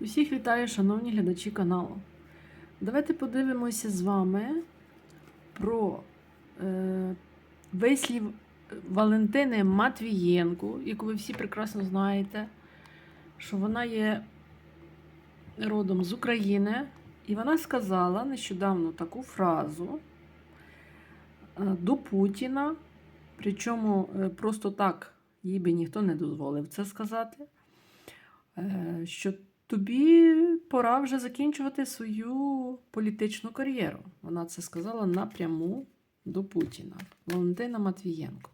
Усіх вітаю, шановні глядачі каналу. Давайте подивимося з вами про е, вислів Валентини Матвієнко, яку ви всі прекрасно знаєте, що вона є родом з України, і вона сказала нещодавно таку фразу е, до Путіна, причому е, просто так їй би ніхто не дозволив це сказати. е, Що тобі пора вже закінчувати свою політичну кар'єру. Вона це сказала напряму до Путіна. Валентина Матвієнко.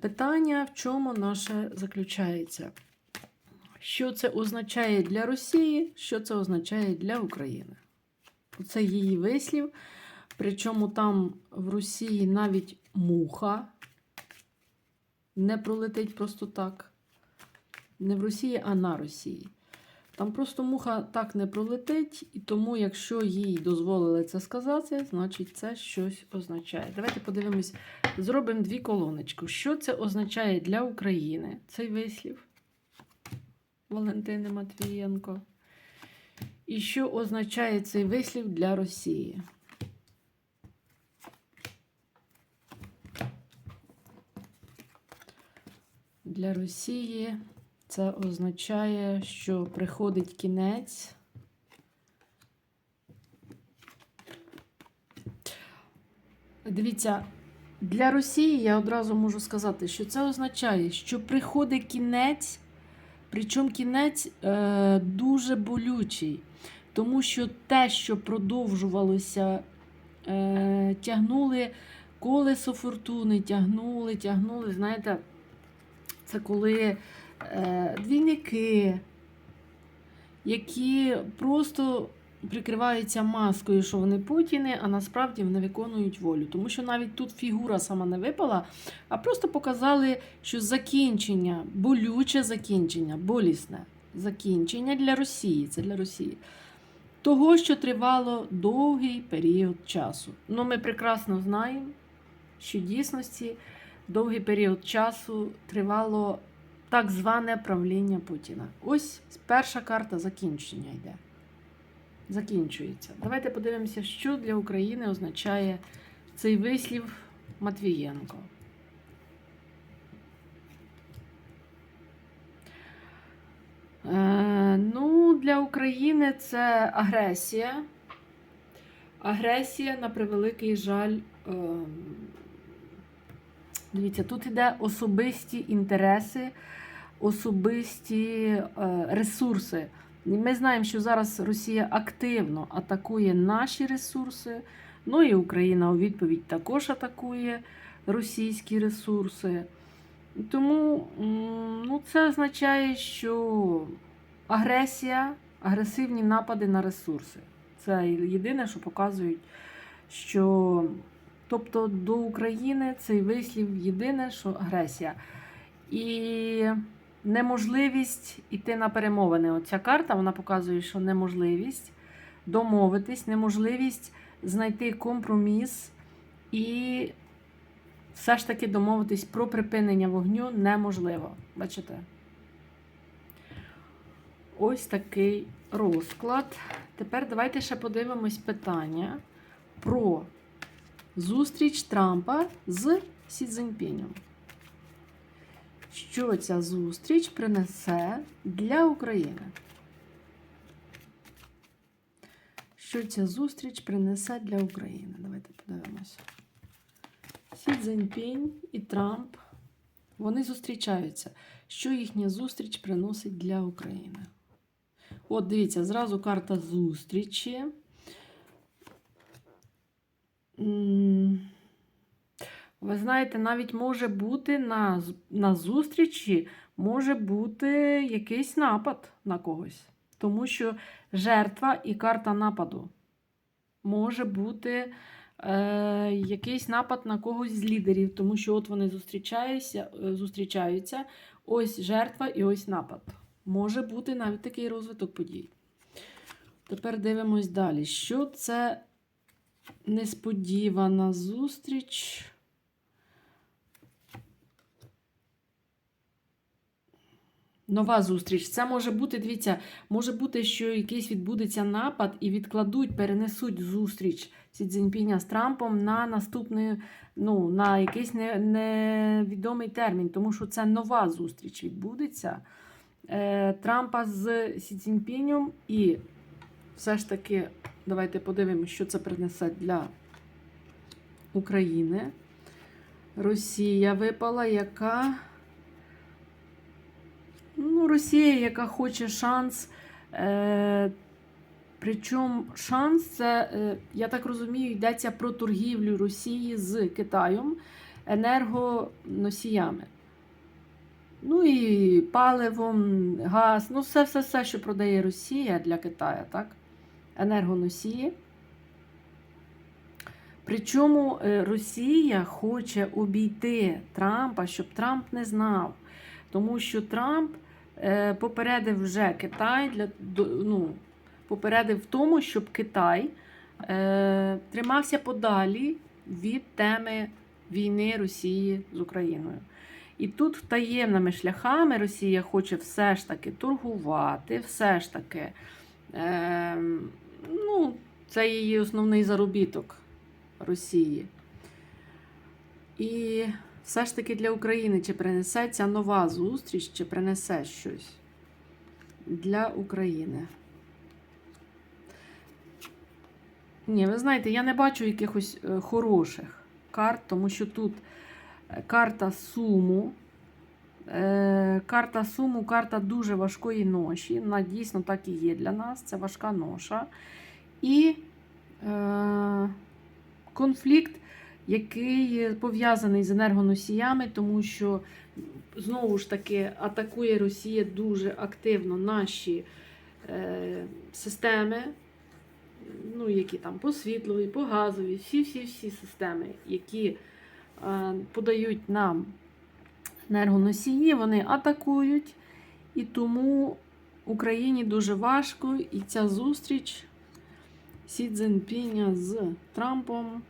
Питання, в чому наше заключається? Що це означає для Росії, що це означає для України? Це її вислів. Причому там в Росії навіть муха не пролетить просто так. Не в Росії, а на Росії. Там просто муха так не пролетить, і тому, якщо їй дозволили це сказати, значить це щось означає. Давайте подивимось, зробимо дві колоночки. Що це означає для України? Цей вислів Валентини Матвієнко. І що означає цей вислів для Росії? Для Росії це означає, що приходить кінець. Дивіться, для Росії я одразу можу сказати, що це означає, що приходить кінець, причому кінець е, дуже болючий, тому що те, що продовжувалося, е, тягнули колесо фортуни, тягнули, тягнули, знаєте, це коли двійники, які просто прикриваються маскою, що вони Путіни, а насправді вони виконують волю. Тому що навіть тут фігура сама не випала, а просто показали, що закінчення, болюче закінчення, болісне закінчення для Росії. Це для Росії. Того, що тривало довгий період часу. Ну, ми прекрасно знаємо, що в дійсності довгий період часу тривало так зване правління Путіна. Ось перша карта закінчення йде. Закінчується. Давайте подивимося, що для України означає цей вислів Матвієнко. Е, ну, для України це агресія. Агресія, на превеликий жаль, е, Дивіться, тут йде особисті інтереси, особисті е, ресурси. Ми знаємо, що зараз Росія активно атакує наші ресурси. Ну і Україна у відповідь також атакує російські ресурси. Тому ну, це означає, що агресія, агресивні напади на ресурси. Це єдине, що показують, що Тобто до України цей вислів єдине, що агресія. І неможливість йти на перемовини. Оця карта вона показує, що неможливість домовитись, неможливість знайти компроміс і все ж таки домовитись про припинення вогню неможливо. Бачите? Ось такий розклад. Тепер давайте ще подивимось питання про зустріч Трампа з Сі Цзіньпінем. Що ця зустріч принесе для України? Що ця зустріч принесе для України? Давайте подивимося. Сі Цзіньпінь і Трамп. Вони зустрічаються. Що їхня зустріч приносить для України? От, дивіться, зразу карта зустрічі. Ви знаєте, навіть може бути на, на зустрічі може бути якийсь напад на когось. Тому що жертва і карта нападу. Може бути е, якийсь напад на когось з лідерів, тому що от вони зустрічаються, е, зустрічаються. Ось жертва і ось напад. Може бути навіть такий розвиток подій. Тепер дивимось далі. Що це несподівана Нова зустріч. Це може бути, дивіться, може бути, що якийсь відбудеться напад і відкладуть, перенесуть зустріч Сі Цзіньпіня з Трампом на наступний, ну, на якийсь не- невідомий термін, тому що це нова зустріч відбудеться е, Трампа з Сі Цзіньпінем. І все ж таки, давайте подивимося, що це принесе для України. Росія випала, яка. Ну, Росія, яка хоче шанс. Е, причому шанс це, е, я так розумію, йдеться про торгівлю Росії з Китаєм енергоносіями. Ну і паливом, газ, ну все, все, все, що продає Росія для Китаю, так? Енергоносії. Причому е, Росія хоче обійти Трампа, щоб Трамп не знав. Тому що Трамп попередив вже Китай для ну, попередив в тому, щоб Китай е, тримався подалі від теми війни Росії з Україною. І тут таємними шляхами Росія хоче все ж таки торгувати, все ж таки, е, ну, це її основний заробіток Росії. І все ж таки для України чи принесе ця нова зустріч, чи принесе щось для України. Ні, ви знаєте, я не бачу якихось е, хороших карт, тому що тут е, карта суму. Е, Карта суму, карта дуже важкої ноші. Вона дійсно так і є для нас. Це важка ноша. І е, конфлікт, який пов'язаний з енергоносіями, тому що знову ж таки атакує Росія дуже активно наші е, системи, ну, які там по світловій, по газовій, всі-всі-всі системи, які е, подають нам енергоносії, вони атакують. І тому Україні дуже важко, і ця зустріч Сі Цзіньпіня з Трампом.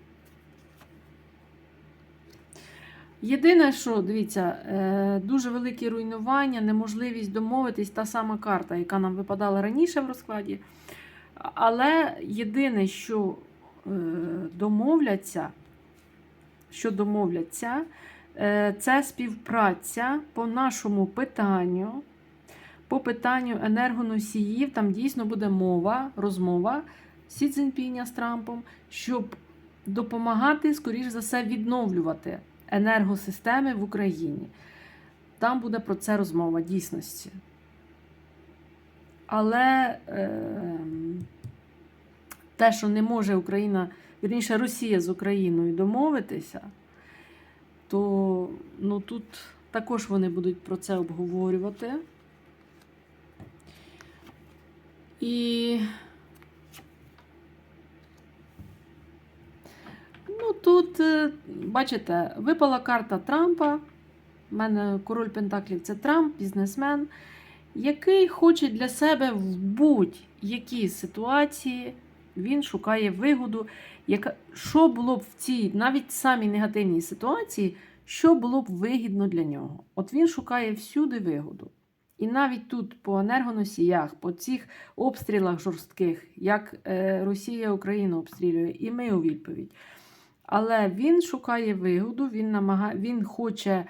Єдине, що, дивіться, е, дуже великі руйнування, неможливість домовитись, та сама карта, яка нам випадала раніше в розкладі. Але єдине, що е, домовляться, що домовляться, е, це співпраця по нашому питанню, по питанню енергоносіїв, там дійсно буде мова, розмова Сі Цзіньпіня з Трампом, щоб допомагати, скоріш за все, відновлювати енергосистеми в Україні. Там буде про це розмова дійсності. Але е, те, що не може Україна, вірніше Росія з Україною домовитися, то ну, тут також вони будуть про це обговорювати. І ну, тут, е, бачите, випала карта Трампа. У мене король Пентаклів це Трамп, бізнесмен, який хоче для себе в будь-якій ситуації він шукає вигоду, яка, що було б в цій навіть самій негативній ситуації, що було б вигідно для нього. От він шукає всюди вигоду. І навіть тут по енергоносіях, по цих обстрілах жорстких, як е, Росія Україну обстрілює, і ми у відповідь. Але він шукає вигоду, він намагає, він хоче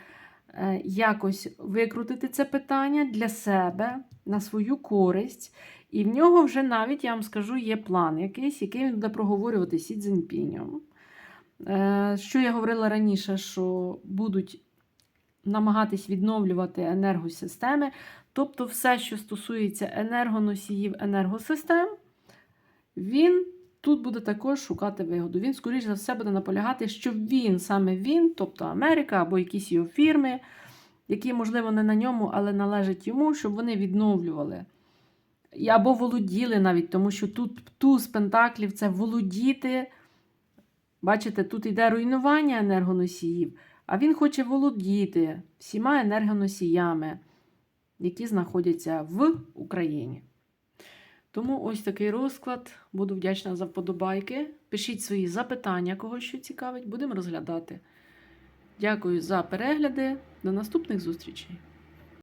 е, якось викрутити це питання для себе на свою користь. І в нього вже навіть, я вам скажу, є план якийсь, який він буде проговорювати Сі Цзіньпінем. Е, Що я говорила раніше, що будуть намагатись відновлювати енергосистеми, тобто все, що стосується енергоносіїв, енергосистем, він тут буде також шукати вигоду. Він, скоріш за все, буде наполягати, щоб він, саме він, тобто Америка або якісь його фірми, які, можливо, не на ньому, але належать йому, щоб вони відновлювали. Або володіли навіть, тому що тут туз пентаклів це володіти. Бачите, тут йде руйнування енергоносіїв, а він хоче володіти всіма енергоносіями, які знаходяться в Україні. Тому ось такий розклад. Буду вдячна за вподобайки. Пишіть свої запитання, кого що цікавить, будемо розглядати. Дякую за перегляди. До наступних зустрічей!